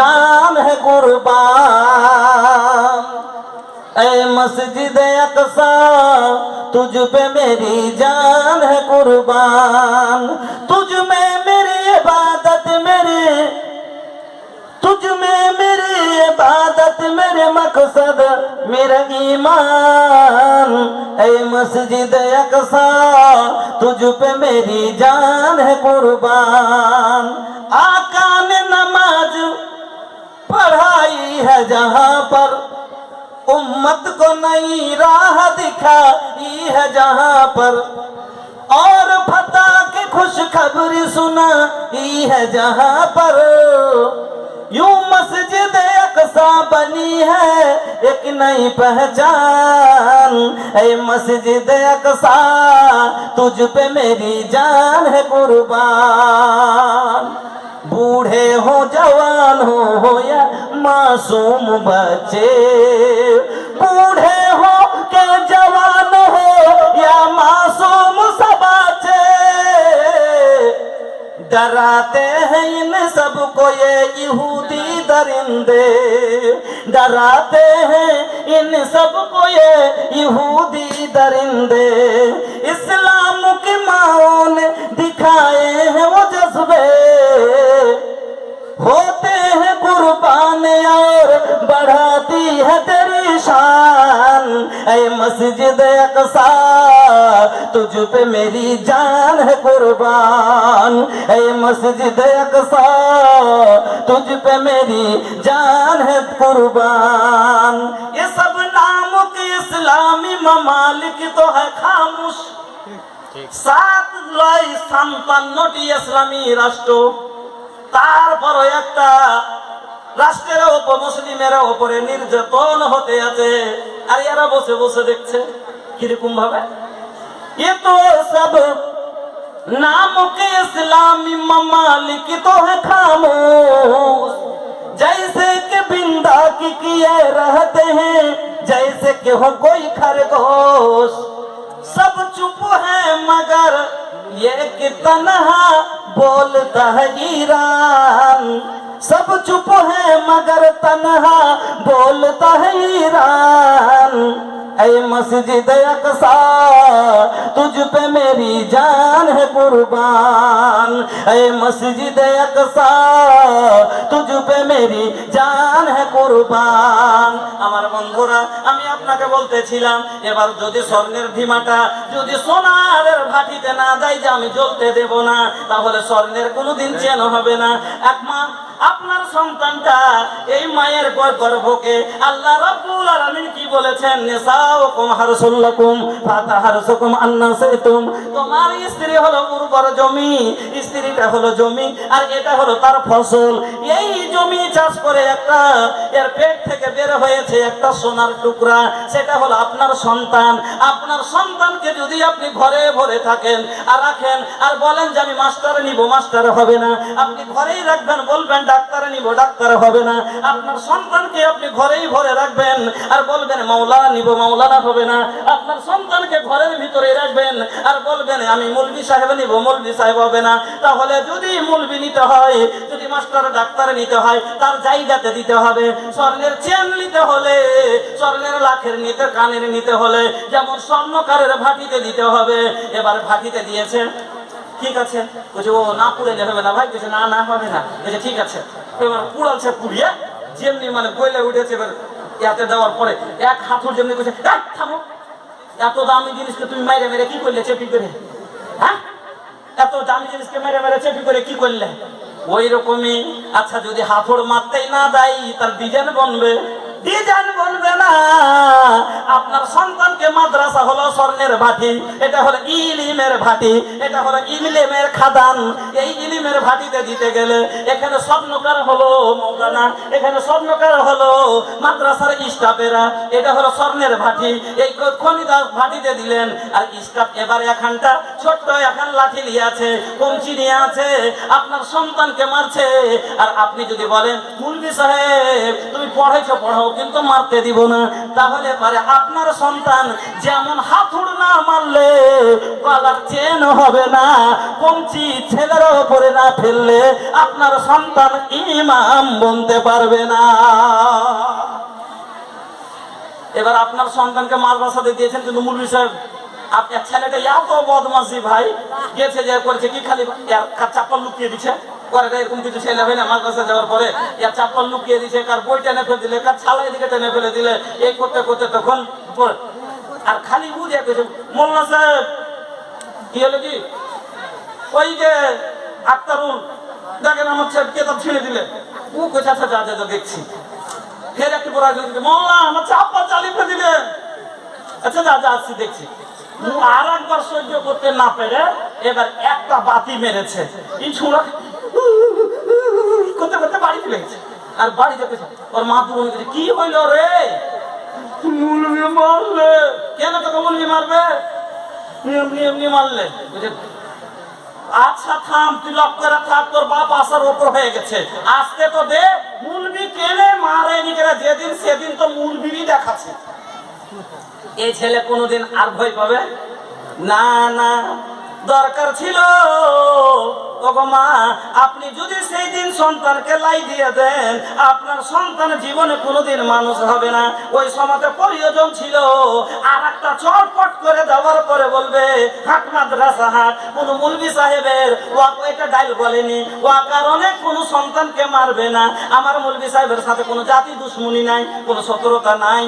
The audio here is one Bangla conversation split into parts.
جان ہے قربان۔ اے مسجد اقصا تجھ پہ میری جان ہے قربان۔ تجھ میں میری عبادت، میرے تجھ میں میری عبادت، میرے مقصد، میرا ایمان۔ اے مسجد اقصا تجھ پہ میری جان ہے قربان۔ آ ہے جہاں پر امت کو نئی راہ دکھائی ہے جہاں پر اور پھتا کی خوشخبری سنائی ہے جہاں پر یوں مسجد اقصا بنی ہے ایک نئی پہچان۔ اے مسجد اقصا تجھ پہ میری جان ہے قربان۔ بوڑھے ہو جوان ہو ہو یا معصوم بچے بوڑھے ہو کہ جوان ہو یا معصوم سب بچے ڈراتے ہیں ان سب کو یہ یہودی درندے ڈراتے ہیں ان سب کو یہ یہودی درندے मस्जिद अक्सा तुझ पे मेरी जान है कुर्बान ऐ मस्जिद अक्सा तुझ पे मेरी जान है कुर्बान ये सब नामों के इस्लामी ममालिक तो है खामोश সাত লয় সাতান্নটি ইসলামী রাষ্ট্র তারপরও একটা রাষ্ট্রের ওপর মুসলিমের ওপরে নির্যাতন হতে আছে আর এরা বসে বসে দেখছে، কিরকম ভাবে? یہ تو سب نام کے اسلامی ممالک تو ہے خاموش جیسے کہ بندا کی کیے رہتے ہیں جیسے کہ ہو کوئی خرگوش سب چپ ہے مگر یہ کہ تنہا بولتا ہے ایران سب چپ ہے مگر تنہا بولتا ہے ایران اے مسجد اقصا تجھ پہ میری جان ہے قربان اے مسجد اقصا تجھ پہ میری جان ہے قربان আমার বন্ধুরা, আমি আপনাকে বলতেছিলাম, এবার যদি স্বর্ণের ধীমাটা যদি সোনারের ভাটিতে না যায় যে আমি জ্বলতে দেব না, তাহলে স্বর্ণের কোনোদিন চেন হবে না। একমাত্র আপনার সন্তানটা এই মায়ের গর- গর্ভকে আল্লাহ রাব্বুল আলামিন কি বলেছেন? নিসাউকুম হারসুল্লাকুম ফাতাহারসুকুম আন্নাসাইতুম তোমার স্ত্রী হলো উর্বর জমি, স্ত্রীটা হলো জমি, আর এটা হলো তার ফসল। এই জমি চাষ করে একটা, এর পেট থেকে বের হয়েছে একটা সোনার টুকরা, সেটা হলো আপনার সন্তান। আপনার সন্তানকে যদি আপনি ঘরে ভরে থাকেন আর রাখেন, আর বলেন যে, আমি মাস্টার নিব, মাস্টার হবে না। আপনি ঘরেই রাখবেন, বলবেন ডাক্তার নিব, ডাক্তার হবে না। আপনার সন্তানকে আপনি ঘরেই ভরে রাখবেন আর বলবেন মাওলানা নিব, মাওলানা হবে না। আপনার সন্তানকে ঘরের ভিতরে রাখবেন আর বলবেন, আমি মুলবি সাহেব নিব মুলবি সাহেব হবে না। তাহলে যদি মুলবি নিতে হয়, যদি মাস্টার, ডাক্তার নিতে হয়, তার জায়গাতে দিতে হবে। স্বর্ণের চেন নিতে হলে, স্বর্ণের লাখের নিতে, কানের নিতে হলে, যেমন স্বর্ণকারের ভাটিতে দিতে হবে। এবার ভাটিতে দিয়েছে ঠিক আছে? বলছে ও না পুড়ে হবে না ভাই। বলছে না না হবে না। বলছে ঠিক আছে। এবার পুড়ালছে পুড়িয়ে যেমনি মানে গইলে উঠেছে এবার ইয়াতে দেওয়ার পরে এক হাতুর যেমনি "এই, থামো। এত দামি জিনিসকে তুমি মেরে মেরে কি করলে চেপি করে? হ্যাঁ? এত দামি জিনিসকে মেরে মেরে চেপি করে কি করলে? ওই রকমই আচ্ছা যদি হাথড় মারতেই না দেয় তার ডিজাইন বনবে। ডিজাইন বলবে না। মাদ্রাসা হলো স্বর্ণের ভাটি। এটা হলো ইলিমের ভাটি, এটা হলো ইলিমের খাদান। এই ইলিমের ভাটিতে দিতে গেলে এখানে স্বর্ণকার হলো মৌলানা, এখানে স্বর্ণকার হলো মাদ্রাসার স্টাফেরা। এটা হলো স্বর্ণের ভাটি। এই খনিদাস ভাটিতে দিলেন, আর স্টাফ এবার এখানটা ছোট্ট এখন লাঠি নিয়ে আছে কমচি নিয়ে আছে, আপনার সন্তানকে মারছে। আর আপনি যদি বলেন মুলবি সাহেব, তুমি পড়াইছো, পড়াও, কিন্তু মারতে দিব না। তাহলে পারে আপনার সন্তান যেমন হাতুড় না মারলে গলার চেন হবে না, কমচি ছেলের ওপরে না ফেললে আপনার সন্তান ইমাম বনতে পারবে না। এবার আপনার সন্তানকে মাদ্রাসাতে দিয়েছেন কিন্তু মুরবি সাহেব আপনার ছেলেটা এত বদমাসি ভাই, গেছে যে করেছে কি খালি চাপ্পল লুকিয়ে দিচ্ছে যাওয়ার পরে, এর চাপ্পল লুকিয়ে দিছে, কার বই টেনে ফেলে দিলে, কার ছালা এদিকে টেনে ফেলে দিলে, এই করতে করতে তখন আর খালি বুঝে গেছে মোল্লা সাহেব, কি হলো কি? ওই যে আক্তারুল, দেখেন আমার ছেলে কেতাব ছিঁড়ে দিলে ও কোথা আচ্ছা যা যা দেখছি। ফের একটু পড়া দিলে মোল্লা, আমার চাপ্পা চালিয়ে দিলে আচ্ছা যা যা, আসছি, দেখছি। আর একবার সহ্য করতে না পেরে এবার একটা বাতি মেরেছে। করতে করতে বাড়ি গেছে। আর বাড়ি দেখেছে ওর মা তো কি হইল রে? মুলবি মারলে। কেন তোকে মুলবি মারবে? এমনি এমনি মারলে। আচ্ছা থাম, তুই লক করে থাক, তোর বাপ আসার ওপর হয়ে গেছে। আজকে তো দে মুলবি কেনে মারে নি কেনে যেদিন সেদিন তো মুলবিরই দেখাচ্ছে। এই ছেলে কোনোদিন আর ভয় পাবে? না না, দরকার ছিল আপনি যদি সেই দিন সন্তানকে লাই দিয়ে দেন, আপনার সন্তান জীবনে কোনোদিন মানুষ হবে না। ওই সময়তে প্রয়োজন ছিল আর একটা চটপট করে দেওয়ার পরে বলবে, হাট মাদ্রাসা হাট, কোন মুলবি সাহেবের ওয়া এটা ডাইল বলেনি। ওয়া কারণে কোনো সন্তানকে মারবে না। আমার মুলবি সাহেবের সাথে কোনো জাতি দুশ্মনী নাই, কোনো শত্রুতা নাই।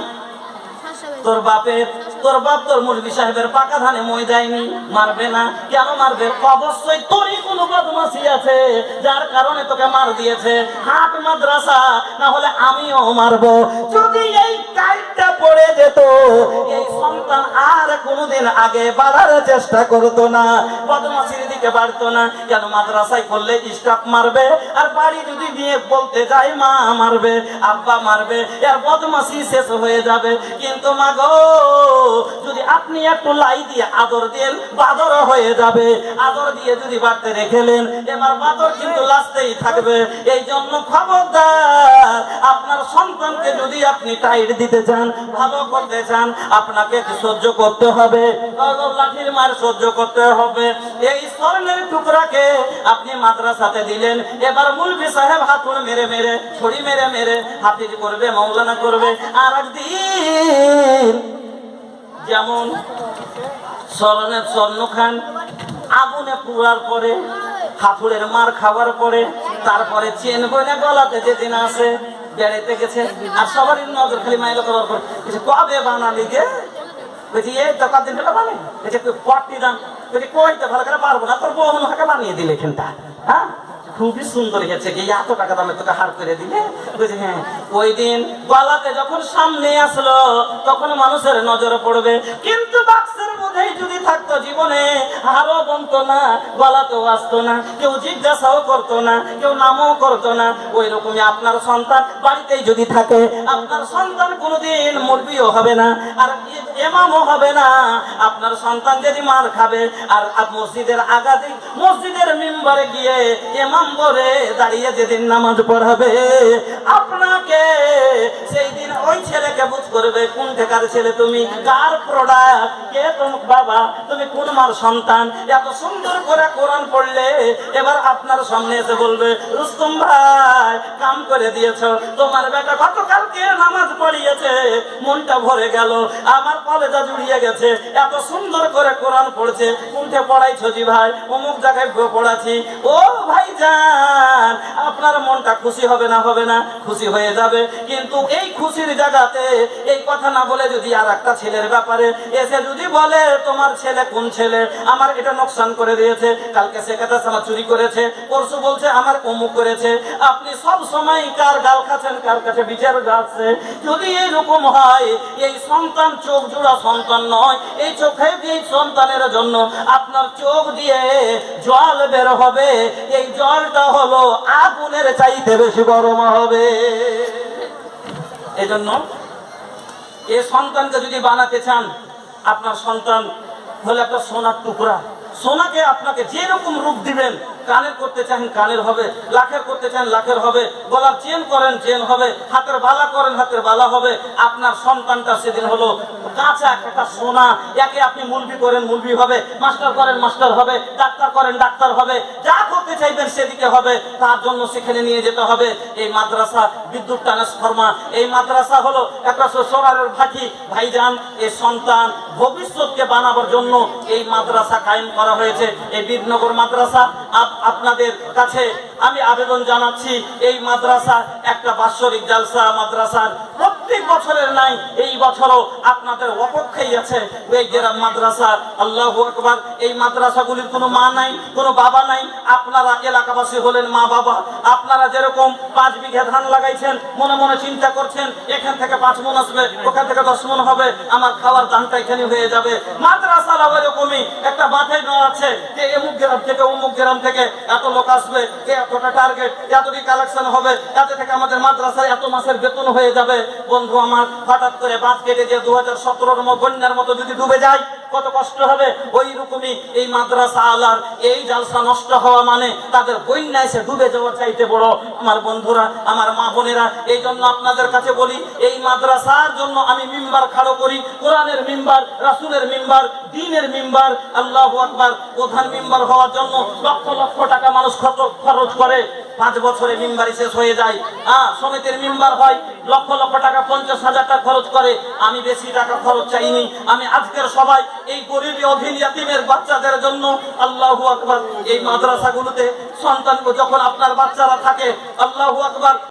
তোর বাপের তোর বাপ তোর মুরগি সাহেবের পাকা ধানে মই দেয়নি। মারবে না। কেন মারবে? অবশ্যই তোরই কোনো বদমাসি আছে, যার কারণে তোকে মার দিয়েছে। হাট মাদ্রাসা, না হলে আমিও মারবো। যদি এই টাইটটা পড়ে যেত, এই সন্তান আর কোনোদিন আগে বাড়ার চেষ্টা করতো না বদমাসির দিকে বাড়তো না। কেন মাদ্রাসায় করলে স্টাফ মারবে? আর বাড়ি যদি নিয়ে বলতে যাই মা মারবে, আব্বা মারবে, এর বদমাসি শেষ হয়ে যাবে। কিন্তু মা গো, যদি আপনি একটু লাই দিয়ে আদর দেন বাদর হয়ে যাবে। আদর দিয়ে যদি বাড়তে রেখেলেন এবার বাদর কিন্তু লাস্টেই থাকবে। এই জন্য খবরদার, আপনার সন্তানকে যদি আপনি টাইট দিতে চান, ভালো করতে চান, আপনাকে সহ্য করতে হবে। লাঠির মার সহ্য করতে হবে। এই স্বর্ণের টুকরাকে আপনি দিলেন। এবার সাহেব হাতুড় মেরে মেরে ছড়ি মেরে মেরে করবে, মৌলানা করবে। আর একদিন যেমন স্মরণের স্বর্ণ খান আগুনে পুরার পরে, হাতুড়ের মার খাওয়ার পরে, তারপরে চেন বইনে গলাতে যেদিন আসে বেড়াইতে গেছে, আর সবারই নজর খালি মাইল করার পর, কবে বানালি গে? বানিয়ে দিলে হ্যাঁ? খুবই সুন্দর হয়েছে কি এত টাকা দামে তোকে হার করে দিলে। বুঝলি হ্যাঁ। ওই দিন গলাতে যখন সামনে আসলো, তখন মানুষের নজরে পড়বে। কিন্তু যদি থাকতো জীবনে হারও বনতো না, গলাতেও আসতো না, কেউ জিজ্ঞাসাও করতো না, কেউ নামও করতো না। ওই রকমই আপনার সন্তান বাড়িতেই যদি থাকে, আপনার সন্তান কোনোদিন মুরবিও হবে না, আর এমামও হবে না। আপনার সন্তান যদি মার খাবে, আর মসজিদের আগাতে মসজিদের মেম্বারে গিয়ে এমাম বলে দাঁড়িয়ে যেদিন নামাজ পড়াবে, আপনাকে সেই দিন ওই ছেলেকে বুঝ করবে, কোন ঠেকার ছেলে তুমি? কার প্রোডাক্ট কে তুমি বাবা? তুমি কোন মার সন্তান? এত সুন্দর করে কোরআন পড়লে এবার আপনার সামনে এসে বলবে, রুস্তম ভাই, কাম করে দিয়েছ। তোমার বেটা গতকালকে নামাজ পড়িয়েছে, মনটা ভরে গেল। আমার কলেজা জুড়িয়ে গেছে। এত সুন্দর করে কোরআন পড়ছে। কোনটা পড়াইছো জি ভাই? অমুক জায়গায় পড়াচ্ছি। ও ভাই যান, আপনার মনটা খুশি হবে না হবে না? খুশি হয়ে যাবে। কিন্তু এই খুশির জায়গাতে এই কথা না বলে যদি আর একটা ছেলের ব্যাপারে এসে যদি বলে, তোমার ছেলে কোন ছেলে? আমার এটা নোকসান করে দিয়েছে। কালকে সে কথা আমার চুরি করেছে। পরশু বলছে আমার অমুক করেছে। আপনি সব সময় কার গাল খাচ্ছেন, কার কাছে বিচার যাচ্ছে? যদি এইরকম হয়, এই সন্তান চোখ জোড়া সন্তান নয়। এই চোখে এই সন্তানের জন্য আপনার চোখ দিয়ে জল বের হবে, এই জলটা হলো আগুনের চাইতে বেশি গরম হবে। এই জন্য এ সন্তানকে যদি বানাতে চান, আপনার সন্তান হলে একটা সোনার টুকরা। সোনাকে আপনাকে যেরকম রূপ দিবেন কানের করতে চান কানের হবে। লাখের করতে চান, লাখের হবে। গলার চেন করেন, চেন হবে। হাতের বালা করেন, হাতের বালা হবে। আপনার সন্তানটা সেদিন হলো কাঁচা একটা সোনা। একে আপনি মুলবি করেন, মুলবি হবে। মাস্টার করেন, মাস্টার হবে। ডাক্তার করেন, ডাক্তার হবে। যা করতে চাইবেন সেদিকে হবে। তার জন্য সেখানে নিয়ে যেতে হবে। এই মাদ্রাসা বিদ্যুৎ ট্রান্সফর্মা এই মাদ্রাসা হলো একটা সোনারের ভাটি। ভাইজান এই সন্তান ভবিষ্যৎকে বানাবার জন্য এই মাদ্রাসা কায়েম করা হয়েছে। এই বীরনগর মাদ্রাসা আপনাদের কাছে আমি আবেদন জানাচ্ছি, এই মাদ্রাসা একটা বাৎসরিক জালসা মাদ্রাসার। প্রত্যেক বছরের নাই এই বছরও আপনাদের অপেক্ষাই আছে। এই গ্রাম মাদ্রাসা, আল্লাহ আকবার, এই মাদ্রাসাগুলির কোনো মা নাই, কোনো বাবা নাই। আপনারা এলাকাবাসী হলেন মা বাবা। আপনারা যেরকম পাঁচ বিঘা ধান লাগাইছেন, মনে মনে চিন্তা করছেন, এখান থেকে পাঁচ মন আসবে, ওখান থেকে দশ মন হবে, আমার খাওয়ার ধানটা এখানে হয়ে যাবে। মাদ্রাসারা ওইরকমই একটা মাথায় নেওয়া আছে যে, এমুক গ্রাম থেকে, অমুক গ্রাম থেকে এত লোক আসবে যে এতটা টার্গেট এতটি কালেকশন হবে, তাতে থেকে আমাদের মাদ্রাসায় এত মাসের বেতন হয়ে যাবে। বন্ধু আমার, হঠাৎ করে বাস কেটে যে দু হাজার সতেরোর বন্যার মতো যদি ডুবে যায় কত কষ্ট হবে? ওই রকমই এই মাদ্রাসা আলার এই জালসা নষ্ট হওয়া মানে তাদের বন্যা এসে ডুবে যাওয়া চাইতে বড়। আমার বন্ধুরা, আমার মা বোনেরা, এই জন্য আপনাদের কাছে বলি, এই মাদ্রাসার জন্য আমি মিম্বার খাড়ো করি। কোরআনের মিম্বার, রাসুলের মিম্বার, দিনের মিম্বার, আল্লাহ আকবার প্রধান মিম্বার হওয়ার জন্য লক্ষ লক্ষ টাকা মানুষ খরচ- খরচ করে। পাঁচ বছরে মিম্বারি শেষ হয়ে যায়। আহ সমিতির মেম্বার হয়, লক্ষ লক্ষ টাকা, পঞ্চাশ হাজার টাকা খরচ করে। আমি বেশি টাকা খরচ চাইনি। আমি আজকের সবাই এই গরিব অধীন ইয়াতিমের বাচ্চাদের জন্য আল্লাহ আকবার এই মাদ্রাসাগুলোতে সন্তান যখন আপনার বাচ্চারা থাকে, আল্লাহ আকবার